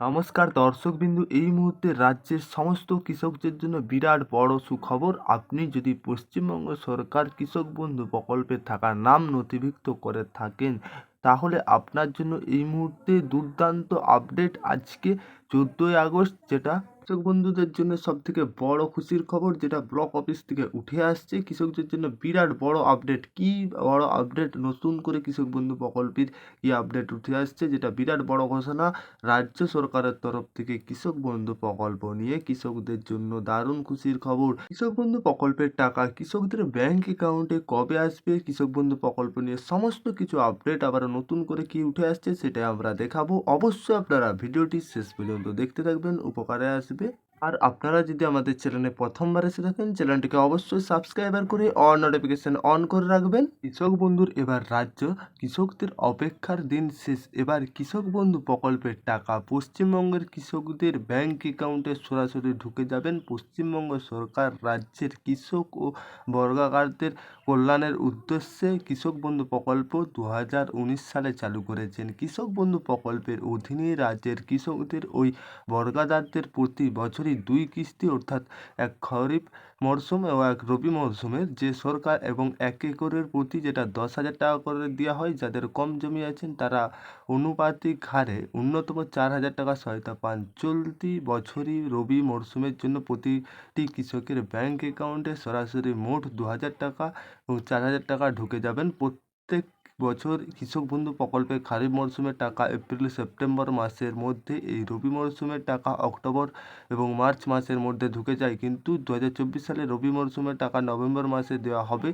নমস্কার, দর্শকবিন্দু। এই মুহূর্তে রাজ্যের সমস্ত কৃষকদের জন্য বিরাট বড় সুখবর। আপনি যদি পশ্চিমবঙ্গ সরকার কৃষক বন্ধু প্রকল্পে থাকার নাম নথিভুক্ত করে থাকেন, তাহলে আপনার জন্য এই মুহূর্তে দুর্দান্ত আপডেট আজকে চোদ্দোই আগস্ট, যেটা কৃষক বন্ধুদের জন্য সব থেকে বড় খুশির খবর, যেটা ব্লক অফিস থেকে উঠে আসছে, কৃষকদের জন্য বিরাট বড় আপডেট কি বড় আপডেট নতুন করে কৃষক বন্ধু প্রকল্পের কি আপডেট উঠে আসছে, যেটা বিরাট বড় ঘোষণা। রাজ্য সরকারের তরফ থেকে কৃষক বন্ধু প্রকল্প নিয়ে কৃষকদের জন্য দারুণ খুশির খবর। কৃষক বন্ধু প্রকল্পের টাকা কৃষকদের ব্যাংক অ্যাকাউন্টে কবে আসবে? কৃষক বন্ধু প্রকল্প নিয়ে সমস্ত কিছু আপডেট আবার নতুন করে কি উঠে আসছে, সেটাই আমরা দেখাবো। অবশ্যই আপনারা ভিডিওটি শেষ পর্যন্ত দেখতে থাকবেন, উপকারে আসবে। bir আর আপনারা যদি আমাদের চ্যানেলে প্রথমবার এসে থাকেন, চ্যানেলটিকে অবশ্যই সাবস্ক্রাইবার করে অন নোটিফিকেশন অন করে রাখবেন। কৃষক বন্ধুর এবার রাজ্য কৃষকদের অপেক্ষার দিন শেষ। এবার কৃষক বন্ধু প্রকল্পের টাকা পশ্চিমবঙ্গের কৃষকদের ব্যাংক অ্যাকাউন্টে সরাসরি ঢুকে যাবেন। পশ্চিমবঙ্গ সরকার রাজ্যের কৃষক ও বর্গাকারদের কল্যাণের উদ্দেশ্যে কৃষক বন্ধু প্রকল্প দু হাজার উনিশ সালে চালু করেছেন। কৃষক বন্ধু প্রকল্পের অধীনে রাজ্যের কৃষকদের ওই বর্গাদারদের প্রতি বছরই দুই কিস্তি অর্থাৎ এক খরিফ মরশুম ও এক রবি মরশুমের যে সরকার এবং এক একরের প্রতি যেটা দশ হাজার টাকা করে দেওয়া হয়, যাদের কম জমি আছেন তারা অনুপাতিক হারে ন্যূনতম চার হাজার টাকা সহায়তা পান। চলতি বছরই রবি মরশুমের জন্য প্রতিটি কৃষকের ব্যাংক অ্যাকাউন্টে সরাসরি মোট দু হাজার টাকা এবং চার হাজার টাকা ঢুকে যাবেন। প্রত্যেক বছর কৃষক বন্ধু প্রকল্পে খারিফ মরশুমের টাকা এপ্রিল সেপ্টেম্বর মাসের মধ্যে, এই রবি মরশুমের টাকা অক্টোবর এবং মার্চ মাসের মধ্যে ঢুকে যায়। কিন্তু দু হাজার চব্বিশ সালে রবি মরশুমের টাকা নভেম্বর মাসে দেওয়া হবে।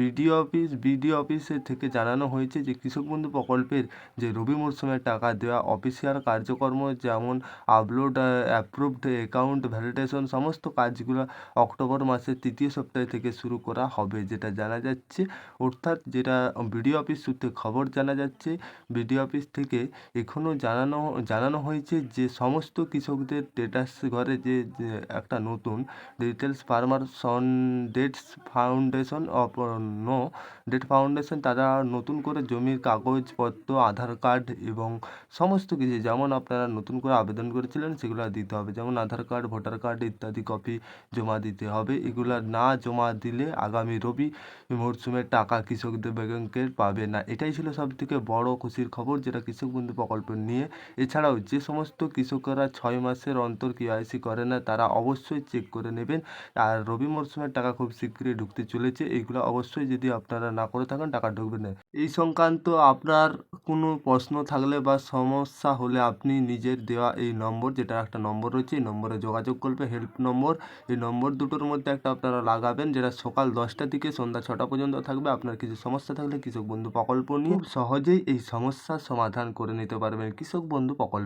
বিডিও অফিস, বিডিও অফিসের থেকে জানানো হয়েছে যে, কৃষক বন্ধু প্রকল্পের যে রবি মরশুমের টাকা দেওয়া অফিসিয়াল কার্যক্রম, যেমন আপলোড অ্যাপ্রুভড অ্যাকাউন্ট ভ্যালিডেশন সমস্ত কাজগুলো অক্টোবর মাসের তৃতীয় সপ্তাহ থেকে শুরু করা হবে, যেটা জানা যাচ্ছে। অর্থাৎ যেটা বিডিও অফিস সূত্রে খবর জানা যাচ্ছে, বিডিও অফিস থেকে এখনও জানানো জানানো হয়েছে যে সমস্ত কৃষকদের স্টেটাস ঘরে যে একটা নতুন details farmer son dates foundation of no date foundation তারা নতুন করে জমির কাগজপত্র, আধার কার্ড এবং সমস্ত কিছু যেমন আপনারা নতুন করে আবেদন করেছিলেন সেগুলো দিতে হবে। যেমন আধার কার্ড, ভোটার কার্ড ইত্যাদি কপি জমা দিতে হবে। এগুলো না জমা দিলে আগামী রবি মরশুমের টাকা কৃষকদের ব্যাংকের পাবে না। এটাই ছিল সবথেকে বড় খুশির খবর যেটা কৃষক বন্ধু প্রকল্প নিয়ে। এছাড়াও যে সমস্ত কৃষকরা ছয় মাসের অন্তর কেওয়াইসি করে না, তারা অবশ্যই চেক করে নেবেন। আর রবি মরশুমের টাকা খুব শীঘ্রই ঢুকতে চলেছে, এইগুলো অবশ্যই যদি আপনারা না করে থাকেন, টাকা ঢুকবে না। এই সংক্রান্ত আপনার কোনো প্রশ্ন থাকলে বা সমস্যা হলে আপনি নিজের দেওয়া এই নম্বর, যেটা একটা নম্বর রয়েছে, এই নম্বরে যোগাযোগ করবে, হেল্প নম্বর। এই নম্বর দুটোর মধ্যে একটা আপনারা লাগাবেন, যেটা সকাল দশটা থেকে সন্ধ্যা ছটা পর্যন্ত থাকবে। আপনার কিছু সমস্যা থাকলে কৃষক বন্ধু প্রকল্প নিয়ে সহজেই এই সমস্যার সমাধান করে নিতে পারবেন কৃষক বন্ধু প্রকল্প।